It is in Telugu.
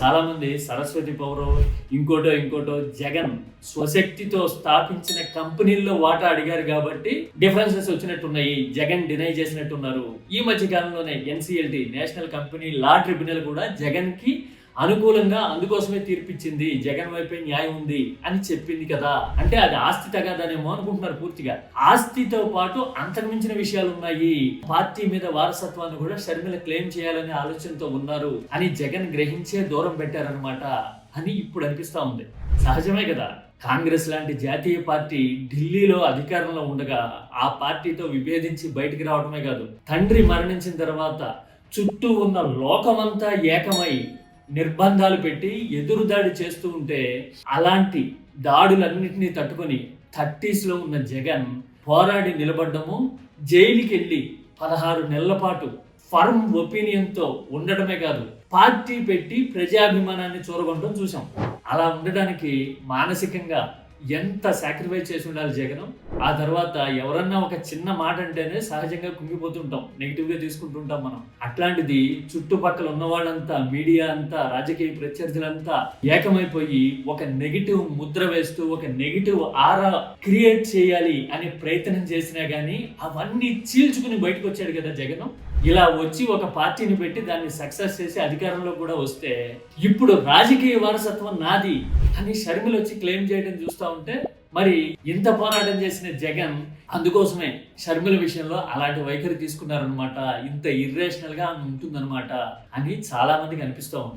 చాలామంది సరస్వతి పౌరవ్ ఇంకోటో ఇంకోటో జగన్ స్వశక్తితో స్థాపించిన కంపెనీల్లో వాటా అడిగారు కాబట్టి డిఫరెన్సెస్ వచ్చినట్టున్నాయి జగన్ డినై చేసినట్టున్నారు. ఈ మధ్య కాలంలోనే NCLT national company law tribunal కూడా జగన్కి అనుకూలంగా అందుకోసమే తీర్పిచ్చింది జగన్ వైపే న్యాయం ఉంది అని చెప్పింది కదా. అంటే అది ఆస్తి తగాదనేమో అనుకుంటున్నారు పూర్తిగా. ఆస్తితో పాటు అంతకుమించిన విషయాలు ఉన్నాయి పార్టీ మీద వారసత్వాన్ని కూడా షర్మిల క్లెయిమ్ చేయాలనే ఆలోచనతో ఉన్నారు అని జగన్ గ్రహించే దూరం పెట్టారనమాట అని ఇప్పుడు అనిపిస్తా ఉంది. సహజమే కదా. కాంగ్రెస్ లాంటి జాతీయ పార్టీ ఢిల్లీలో అధికారంలో ఉండగా ఆ పార్టీతో విభేదించి బయటికి రావడమే కాదు తండ్రి మరణించిన తర్వాత చుట్టూ ఉన్న లోకమంతా ఏకమై నిర్బంధాలు పెట్టి ఎదురుదాడి చేస్తూ ఉంటే అలాంటి దాడులన్నింటినీ తట్టుకొని థర్టీస్లో ఉన్న జగన్ పోరాడి నిలబడ్డము జైలుకి వెళ్ళి పదహారు నెలల పాటు ఫర్మ్ ఒపీనియన్తో ఉండడమే కాదు పార్టీ పెట్టి ప్రజాభిమానాన్ని చూరగొనడం చూసాం అలా ఉండడానికి మానసికంగా ఎంత సాక్రిఫైస్ చేసి ఉండాలి జగన్? ఆ తర్వాత ఎవరన్నా ఒక చిన్న మాట అంటేనే సహజంగా కుంగిపోతుంటాం నెగిటివ్గా తీసుకుంటుంటాం మనం. అట్లాంటిది చుట్టుపక్కల ఉన్న వాళ్ళంతా మీడియా అంతా రాజకీయ ప్రత్యర్థులంతా ఏకమైపోయి ఒక నెగిటివ్ ముద్ర వేస్తూ ఒక నెగిటివ్ ఆరా క్రియేట్ చేయాలి అనే ప్రయత్నం చేసినా గానీ అవన్నీ చీల్చుకుని బయటకు వచ్చాడు కదా జగన్. ఇలా వచ్చి ఒక పార్టీని పెట్టి దాన్ని సక్సెస్ చేసి అధికారంలో కూడా వస్తే ఇప్పుడు రాజకీయ వారసత్వం నాది అని షర్మిలు వచ్చి క్లెయిమ్ చేయడం చూస్తూ ఉంటే మరి ఇంత పోరాటం చేసిన జగన్ అందుకోసమే షర్మిల విషయంలో అలాంటి వైఖరి తీసుకున్నారనమాట ఇంత ఇర్రేషనల్గా ఉంటుందన్నమాట అని చాలా మందికి అనిపిస్తూ ఉంటుంది